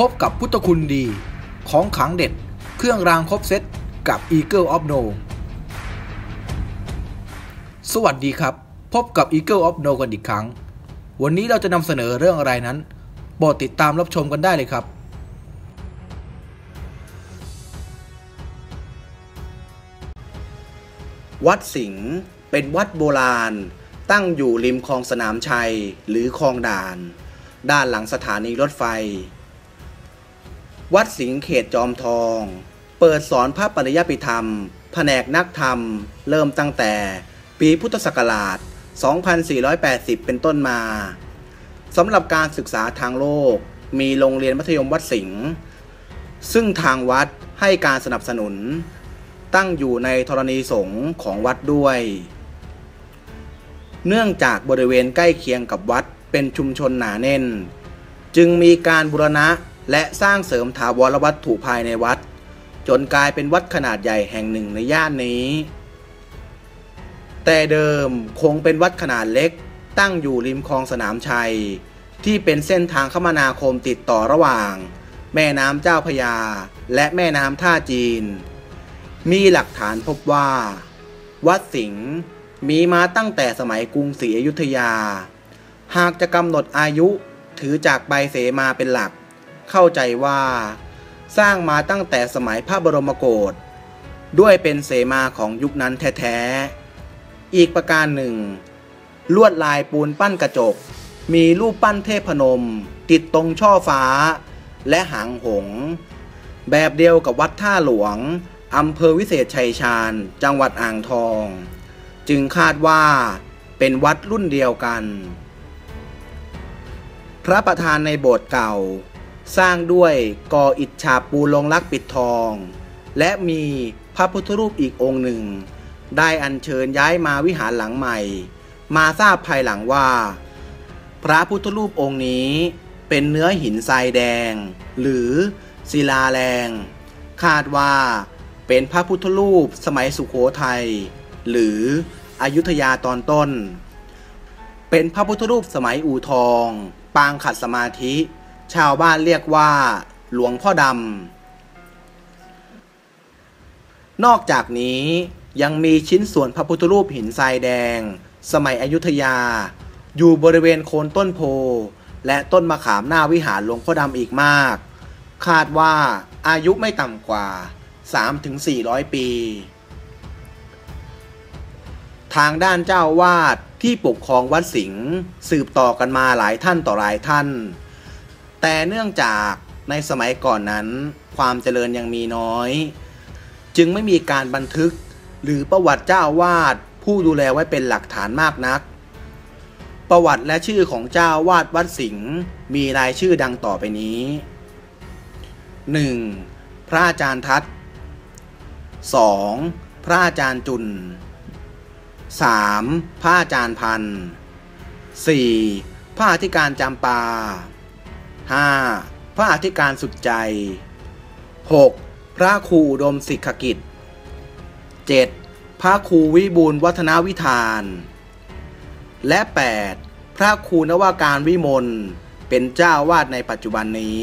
พบกับพุทธคุณดี ของขังเด็ด เครื่องรางครบเซตกับ Eagle of No สวัสดีครับ พบกับ Eagle of No กันอีกครั้ง วันนี้เราจะนำเสนอเรื่องอะไรนั้นโปรดติดตามรับชมกันได้เลยครับ วัดสิงห์เป็นวัดโบราณ ตั้งอยู่ริมคลองสนามชัยหรือคลองด่าน ด้านหลังสถานีรถไฟ วัดสิงห์เขตจอมทอง เปิดสอนพระปริยติธรรม แผนกนักธรรม เริ่มตั้งแต่ปีพุทธศักราช 2480 เป็นต้นมาสำหรับการศึกษาทางโลก มีโรงเรียนมัธยมวัดสิงห์ซึ่งทางวัดให้การสนับสนุน ตั้งอยู่ในธรณีสงฆ์ของวัดด้วย เนื่องจากบริเวณใกล้เคียงกับวัดเป็นชุมชนหนาแน่น จึงมีการบูรณะ และสร้างเสริมถาวรวัตถุภายในวัด จนกลายเป็นวัดขนาดใหญ่แห่งหนึ่งในย่านนี้ แต่เดิมคงเป็นวัดขนาดเล็ก ตั้งอยู่ริมคลองสนามชัย ที่เป็นเส้นทางคมนาคมติดต่อระหว่าง แม่น้ำเจ้าพยา และแม่น้ำท่าจีน มีหลักฐานพบว่า วัดสิงห์มีมาตั้งแต่สมัยกรุงศรีอยุธยา หากจะกำหนดอายุถือจากใบเสมาเป็นหลัก เข้าใจว่า สร้างมาตั้งแต่สมัยพระบรมโกศด้วยเป็นเสมาของยุคนั้นแท้ๆ อีกประการหนึ่ง ลวดลายปูนปั้นกระจก มีรูปปั้นเทพนม ติดตรงช่อฟ้า และหางหง แบบเดียวกับวัดท่าหลวงอำเภอวิเศษชัยชาญ จังหวัดอ่างทอง จึงคาดว่าเป็นวัดรุ่นเดียวกัน พระประธานในโบสถ์เก่า สร้างด้วยกออิฐฉาบปูลงลักปิดทอง และมีพระพุทธรูปอีกองค์หนึ่ง ได้อัญเชิญย้ายมาวิหารหลังใหม่ มาทราบภายหลังว่า พระพุทธรูปองค์นี้เป็นเนื้อหินทรายแดง หรือศิลาแรง คาดว่าเป็นพระพุทธรูปสมัยสุขโขทัยหรืออยุธยาตอนต้น เป็นพระพุทธรูปสมัยอู่ทอง ปางขัดสมาธิ ชาวบ้านเรียกว่า หลวงพ่อดำ นอกจากนี้ยังมีชิ้นส่วนพระพุทธรูปหินทรายแดง สมัยอยุธยา อยู่บริเวณโคนต้นโพ และต้นมะขามหน้าวิหารหลวงพ่อดำอีกมาก คาดว่าอายุไม่ต่ำกว่า 3-400 ปี ทางด้านเจ้าวาดที่ปกครองวัดสิงห์สืบต่อกันมาหลายท่านต่อหลายท่าน แต่เนื่องจากในสมัยก่อนนั้น ความเจริญยังมีน้อย จึงไม่มีการบันทึกหรือประวัติเจ้าวาดผู้ดูแลไว้เป็นหลักฐานมากนัก ประวัติและชื่อของเจ้าวาดวัดสิงห์มีรายชื่อดังต่อไปนี้ 1. พระอาจารย์ทัศน์ 2. พระอาจารย์จุน 3. พระอาจารย์พัน 4. พระอธิการจำปา 5. พระอธิการสุดใจ 6. พระครูอุดมศิกขกิจ 7. พระครูวิบูลวัฒนวิธาน และ 8. พระครูนวาการวิมลเป็นเจ้าวาดในปัจจุบันนี้